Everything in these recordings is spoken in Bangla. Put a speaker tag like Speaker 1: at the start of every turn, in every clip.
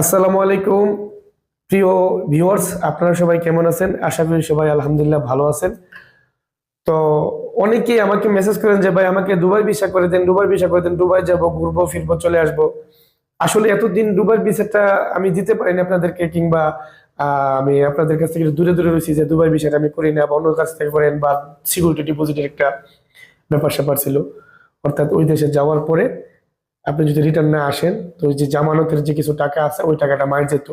Speaker 1: আসসালামু আলাইকুম। প্রিয় ভিউয়ার্স আপনারা সবাই কেমন আছেন? আশা করি সবাই আলহামদুলিল্লাহ ভালো আছেন। তো অনেকেই আমাকে মেসেজ করেন যে, ভাই, আমাকে দুবাই ভিসা করে দেন, দুবাই ভিসা করে দেন, দুবাই যাব, ঘুরবো, ফিরবো, চলে আসব। আসলে এতদিন দুবাই ভিসাটা আমি দিতে পারিনি আপনাদেরকে, কিংবা আমি আপনাদের কাছ থেকে দূরে দূরে রয়েছি যে, দুবাই ভিসাটা আমি করি না বা অন্য কাছ থেকে করেন বা সিকিউরিটি ডিপোজিটের একটা ব্যাপার স্যাপার ছিল। অর্থাৎ ওই দেশে যাওয়ার পরে আপনি যদি রিটার্ন না আসেন, তো ওই যে জামানতের যে কিছু টাকা আছে, ওই টাকাটা মার যেত।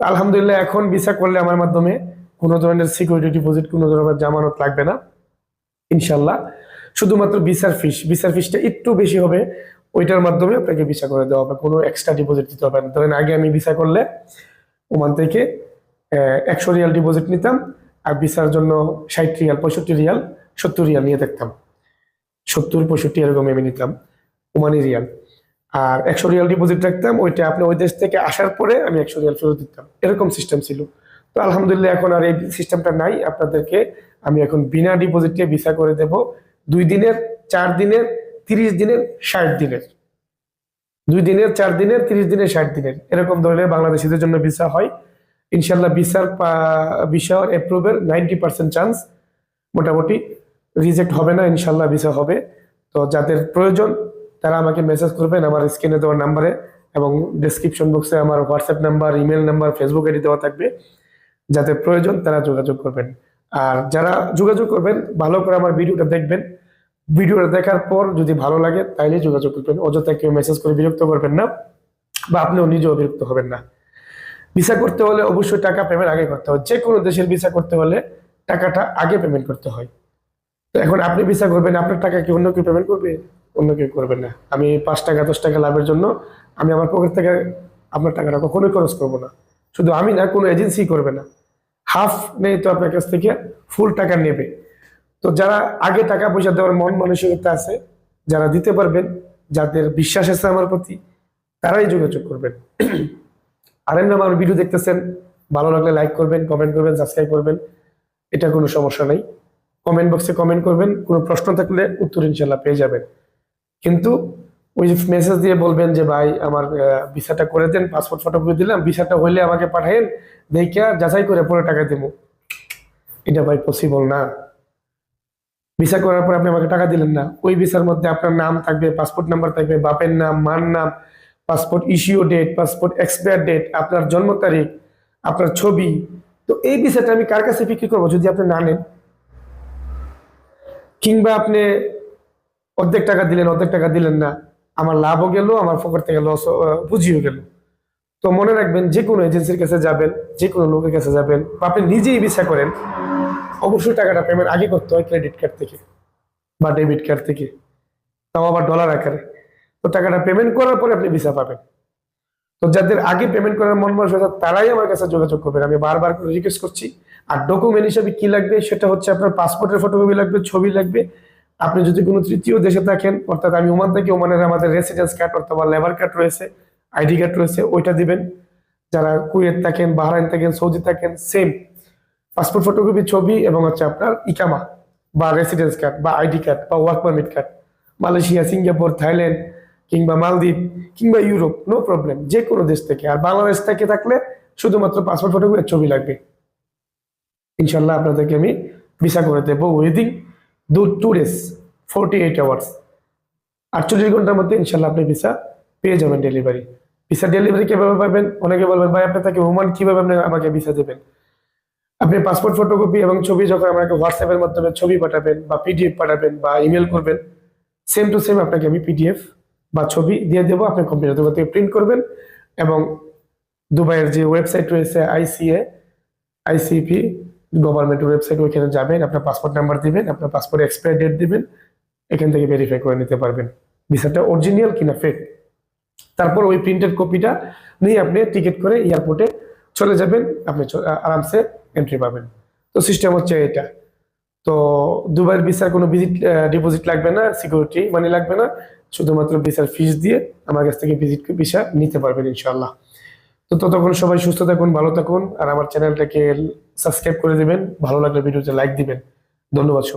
Speaker 1: আলহামদুলিল্লাহ এখন ভিসা করলে আমার মাধ্যমে কোনো ধরনের সিকিউরিটি ডিপোজিট কোনো ধরনের জামানত লাগবে না ইনশাল্লাহ শুধুমাত্র ভিসার ফিস ভিসার ফিসটা একটু বেশি হবে, ওইটার মাধ্যমে আপনাকে ভিসা করে দেওয়া হবে, কোনো এক্সট্রা ডিপোজিট দিতে হবে না। ধরেন আগে আমি ভিসা করলে ওমান থেকে একশো রিয়াল ডিপোজিট নিতাম, আর ভিসার জন্য ষাট রিয়াল, পঁয়ষট্টি রিয়াল, সত্তর রিয়াল নিয়ে দেখতাম সত্তর, পঁয়ষট্টি এরকম আমি নিতাম, ওমানি রিয়াল। আর একশো রিয়াল ডিপোজিট রাখতাম, ওইটা আপনি ওই দেশ থেকে আসার পরে আমি একশো রিয়াল ফেরত দিতাম। এরকম সিস্টেম ছিল। তো আলহামদুলিল্লাহ এখন আর এই সিস্টেমটা নাই। আপনাদেরকে আমি এখন বিনা ডিপোজিটে ভিসা করে দেব। দুই দিনের, চার দিনের, তিরিশ দিনের, ষাট দিনের। দুই দিনের, চার দিনের, তিরিশ দিনের, ষাট দিনের। এরকম ধরনের বাংলাদেশিদের জন্য ভিসা হয়। ইনশাল্লাহ ভিসার ভিসার অ্যাপ্রুভের নাইনটি পার্সেন্ট চান্স মোটামুটি রিজেক্ট হবে না ইনশাল্লাহ ভিসা হবে। তো যাদের প্রয়োজন তারা আমাকে মেসেজ করবেন আমার স্ক্রিনে দেওয়ার নাম্বারে এবং ডেসক্রিপশন বক্সে আমার WhatsApp number email number Facebook ID দেওয়া থাকবে, যাতে প্রয়োজন তারা যোগাযোগ করবেন। আর যারা যোগাযোগ করবেন, ভালো করে আমার ভিডিওটা দেখবেন। ভিডিওটা দেখার পর যদি ভালো লাগে, তাইলে যোগাযোগ করবেন। অযথা কেউ মেসেজ করে বিরক্ত করবেন না বা আপনিও নিজেও বিরক্ত হবেন না। ভিসা করতে হলে অবশ্যই টাকা পেমেন্ট আগে করতে হয় যে কোনো দেশের ভিসা করতে হলে টাকাটা আগে পেমেন্ট করতে হয়। তো এখন আপনি ভিসা করবেন, আপনার টাকা কি অন্য কেউ পেমেন্ট করবে? অন্য কেউ করবে না। আমি পাঁচ টাকা, দশ টাকা লাভের জন্য আমি আমার পকেট থেকে আপনার টাকাটা কখনোই খরচ করব না। শুধু আমি না, কোনো এজেন্সি করবে না। হাফ নেই তো আপনার কাছ থেকে, ফুল টাকা নেবে। তো যারা আগে টাকা পয়সা দেওয়ার মন মানসিকতা আছে, যারা দিতে পারবেন, যাদের বিশ্বাস আছে আমার প্রতি, তারাই যোগাযোগ করবেন। আর এমনি আমার ভিডিও দেখতেছেন, ভালো লাগলে লাইক করবেন কমেন্ট করবেন সাবস্ক্রাইব করবেন, এটা কোনো সমস্যা নাই। কমেন্ট বক্সে কমেন্ট করবেন, কোনো প্রশ্ন থাকলে উত্তর ইনশাল্লাহ পেয়ে যাবেন। কিন্তু ওই মেসেজ দিয়ে বলবেন যে, ভাই, আমার ভিসাটা করে দেন পাসপোর্ট ফটো করে দিলাম, ভিসাটা হইলে আমাকে পাঠাইন দেখে যাচাই করে পরে টাকা দেবো। এটা ভাই পসিবল না। ভিসা করার পর আপনি আমাকে টাকা দিলেন না। ওই ভিসার মধ্যে আপনার নাম থাকবে পাসপোর্ট নাম্বার থাকবে, বাপের নাম, মার নাম passport issue date passport expire date আপনার জন্ম তারিখ, আপনার ছবি। তো এই বিষয়টা আমি কার কাছে বিক্রি করব যদি আপনি না নেন? কিংবা আপনি অর্ধেক টাকা দিলেন, অর্ধেক টাকা দিলেন না। আমার লাভও গেল, আমার পকেট থেকে লস পুঁজিও গেল। তো মনে রাখবেন যে কোনো এজেন্সির কাছে যাবেন যে কোনো লোকের কাছে যাবেন বা আপনি নিজেই ভিসা করেন, অবশ্যই টাকাটা পেমেন্ট আগে করতে হয় ক্রেডিট কার্ড থেকে বা ডেবিট কার্ড থেকে। তাও আবার ডলার আকারে। তো টাকাটা পেমেন্ট করার পরে আপনি ভিসা পাবেন। তো যাদের আগে পেমেন্ট করার মন মানসিকতা তারাই আমার কাছে যোগাযোগ করবেন। আমি বারবার করে রিকোয়েস্ট করছি। আর ডকুমেন্ট হিসাবে কি লাগবে, সেটা হচ্ছে আপনার পাসপোর্টের ফটোকপি লাগবে, ছবি লাগবে আপনি যদি কোনো তৃতীয় দেশে থাকেন, অর্থাৎ আমি ওমান থেকে ওমানের আমাদের রেসিডেন্স কার্ড অথবা লেবার কার্ড রয়েছে আইডি কার্ড রয়েছে, ওইটা দিবেন। যারা কুয়েত থাকেন, বাহরাইন থাকেন, সৌদি থাকেন সেম পাসপোর্ট ফটোকপি ছবি এবং হচ্ছে আপনার ইকামা বা রেসিডেন্স কার্ড বা আইডি কার্ড বা work permit card Malaysia, Singapore, Thailand কিংবা মালদ্বীপ কিংবা ইউরোপ নো প্রবলেম যে কোনো দেশ থেকে। আর বাংলাদেশ থেকে থাকলে শুধুমাত্র পাসপোর্ট ফটোকপি আর ছবি লাগবে। ইনশাল্লাহ আপনাদেরকে আমি ভিসা করে দেবো উইদিন দু two days forty eight hours আটচল্লিশ ঘণ্টার মধ্যে ইনশাল্লাহ আপনি ভিসা পেয়ে যাবেন ডেলিভারি ভিসা ডেলিভারি কীভাবে পাবেন? অনেকে বলবেন, ভাই, আপনি তাকে ওমান কীভাবে আপনি আমাকে ভিসা দেবেন? আপনি পাসপোর্ট ফটোকপি এবং ছবি যখন আমাকে হোয়াটসঅ্যাপের মাধ্যমে ছবি পাঠাবেন বা পিডিএফ পাঠাবেন বা ইমেল করবেন সেম টু সেম আপনাকে আমি পিডিএফ বা ছবি দিয়ে দেবো, আপনি কম্পিউটার দোকান থেকে প্রিন্ট করবেন এবং দুবাইয়ের যে ওয়েবসাইট রয়েছে আইসিএ আইসিপি গভর্নমেন্টের ওয়েবসাইট ওইখানে যাবেন, আপনার পাসপোর্ট নাম্বার দিবেন, আপনার পাসপোর্ট এক্সপায়ার ডেট দিবেন, এখান থেকে ভেরিফাই করে নিতে পারবেন। ভিসাটা অরিজিনাল কিনা ফেক তারপর ওই প্রিন্টেড কপিটা নিয়ে আপনি টিকিট করে এয়ারপোর্টে চলে যাবেন, আপনি আরামসে এন্ট্রি পাবেন। তো সিস্টেম হচ্ছে এটা। তো দুবাইয়ের ভিসার কোনো ভিজিট ডিপোজিট লাগবে না সিকিউরিটি মানি লাগবে না, শুধুমাত্র ভিসার ফিস দিয়ে আমার কাছ থেকে ভিজিট ভিসা নিতে পারবেন ইনশাল্লাহ তো ততক্ষণ সবাই সুস্থ থাকুন, ভালো থাকুন, আর আমার চ্যানেলটাকে সাবস্ক্রাইব করে দিবেন ভালো লাগলে ভিডিওতে লাইক দিবেন ধন্যবাদ।